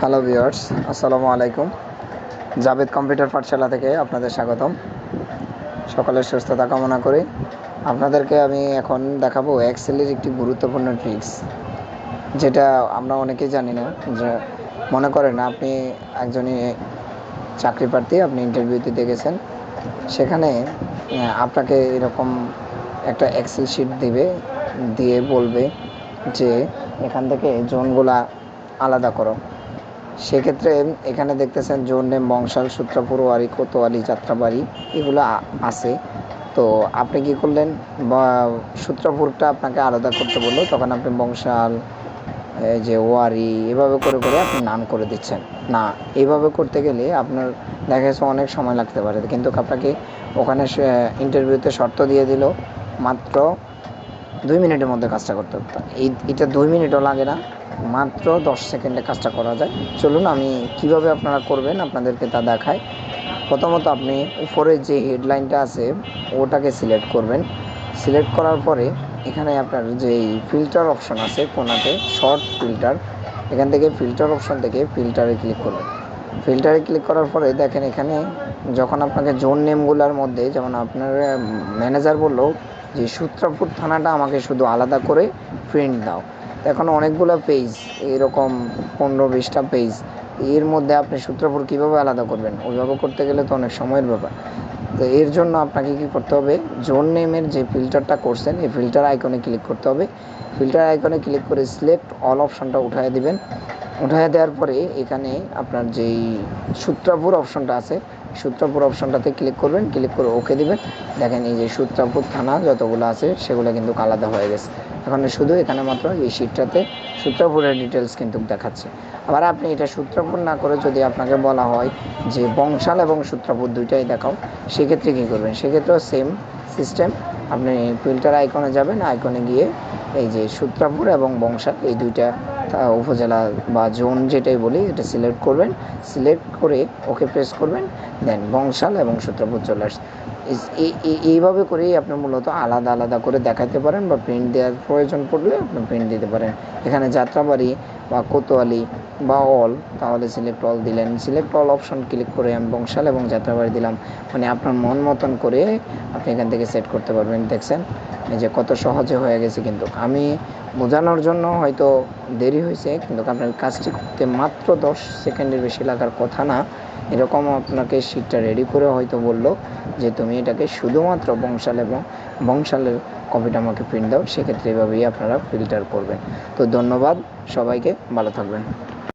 Hello viewers আসসালামু আলাইকুম Javed computer পাঠশালা থেকে আপনাদের স্বাগতম। সকলের সুস্থতা কামনা করি। আপনাদেরকে আমি এখন দেখাবো এক্সেলের একটি গুরুত্বপূর্ণ ট্রিক্স যেটা আমরা অনেকেই জানি না। যে মনে করেন আপনি একজনই চাকরি প্রার্থী, আপনি ইন্টারভিউ দিতে গেছেন সেখানে আপনাকে এরকম একটা এক্সেল শিট দিবে, দিয়ে বলবে যে এখান থেকে জোনগুলা আলাদা করো। সেক্ষেত্রে এখানে দেখতেছেন জোন নেম বংশাল, সূত্রাপুর, ওয়ারি, কোতোয়ালি, যাত্রাবাড়ি, এগুলো আছে। তো আপনি কি করলেন? সূত্রাপুরটা আপনাকে আলাদা করতে বলল, তখন আপনি বংশাল যে ওয়ারি, এভাবে করে করে আপনি নাম করে দিচ্ছেন। না এইভাবে করতে গেলে আপনার দেখা গেছে অনেক সময় লাগতে পারে। কিন্তু আপনাকে ওখানে ইন্টারভিউতে শর্ত দিয়ে দিল, মাত্র দুই মিনিটের মধ্যে কাজটা করতে হবে। এই, এটা দুই মিনিটও লাগে না, মাত্র দশ সেকেন্ডে কাজটা করা যায়। চলুন, আমি কীভাবে আপনারা করবেন, আপনাদেরকে তা দেখাই। প্রথমত আপনি উপরে যে হেডলাইনটা আছে, ওটাকে সিলেক্ট করবেন। সিলেক্ট করার পরে এখানে আপনার যে ফিল্টার অপশন আছে, কোনাতে শর্ট ফিল্টার, এখান থেকে ফিল্টার অপশন থেকে ফিল্টারে ক্লিক করবেন। ফিল্টারে ক্লিক করার পরে দেখেন এখানে যখন আপনাকে জোন নেমগুলোর মধ্যে, যেমন আপনার ম্যানেজার বলল যে, সূত্রাপুর থানাটা আমাকে শুধু আলাদা করে প্রিন্ট দাও। এখন অনেকগুলো পেজ এরকম পনেরো বিশটা পেজ এর মধ্যে আপনি সূত্রাপুর কীভাবে আলাদা করবেন? ওইভাবে করতে গেলে তো অনেক সময়ের ব্যাপার। তো এর জন্য আপনাকে কি করতে হবে? জোন নেমের যে ফিল্টারটা করছেন, এই ফিল্টার আইকনে ক্লিক করতে হবে। ফিল্টার আইকনে ক্লিক করে সিলেক্ট অল অপশনটা উঠায় দিবেন। উঠায় দেওয়ার পরে এখানে আপনার যেই সূত্রাপুর অপশনটা আছে, সূত্রাপুর অপশনটাতে ক্লিক করবেন ক্লিক করে ওকে দিবেন। দেখেন এই যে সূত্রাপুর থানা যতগুলো আছে সেগুলো কিন্তু আলাদা হয়ে গেছে। এখন শুধু এখানে মাত্র এই শিটটাতে সূত্রাপুরের ডিটেলস কিন্তু দেখাচ্ছে। আবার আপনি এটা সূত্রাপুর না করে যদি আপনাকে বলা হয় যে বংশাল এবং সূত্রাপুর দুইটাই দেখাও, সেক্ষেত্রে কী করবেন? সেক্ষেত্রেও সেম সিস্টেম আপনি ফিল্টার আইকনে যাবেন আইকনে গিয়ে এই যে সূত্রাপুর এবং বংশাল, এই দুইটা উপজেলা বা জোন যেটাই বলি, এটা সিলেক্ট করবেন। সিলেক্ট করে ওকে প্রেস করবেন দেন বংশাল এবং সূত্রাপুর চলে আসছে। এই- এই- এই- এইভাবে করেই আপনি মূলত আলাদা আলাদা করে দেখাতে পারেন বা প্রিন্ট দেওয়ার প্রয়োজন পড়লে আপনি প্রিন্ট দিতে পারেন। এখানে যাত্রাবাড়ি বা কোতোয়ালি বা অল, তাহলে সিলেক্ট অল দিলেন। সিলেক্ট অল অপশন ক্লিক করে আমি বংশাল এবং যাত্রাবাড়ি দিলাম। মানে আপনার মন মতন করে আপনি এখান থেকে সেট করতে পারবেন। দেখছেন? এই যে কত সহজে হয়ে গেছে কিন্তু। আমি বোঝানোর জন্য হয়তো দেরি হয়েছে, কিন্তু আপনার কাজটি করতে মাত্র দশ সেকেন্ডের বেশি লাগার কথা না। এরকম আপনাকে শীটটা রেডি করে হয়তো বলল যে, তুমি এটাকে শুধুমাত্র বংশাল এবং বংশালের কপিটা আমাকে প্রিন্ট দাও সেক্ষেত্রে এভাবেই আপনারা ফিল্টার করবেন। তো ধন্যবাদ সবাইকে ভালো থাকবেন।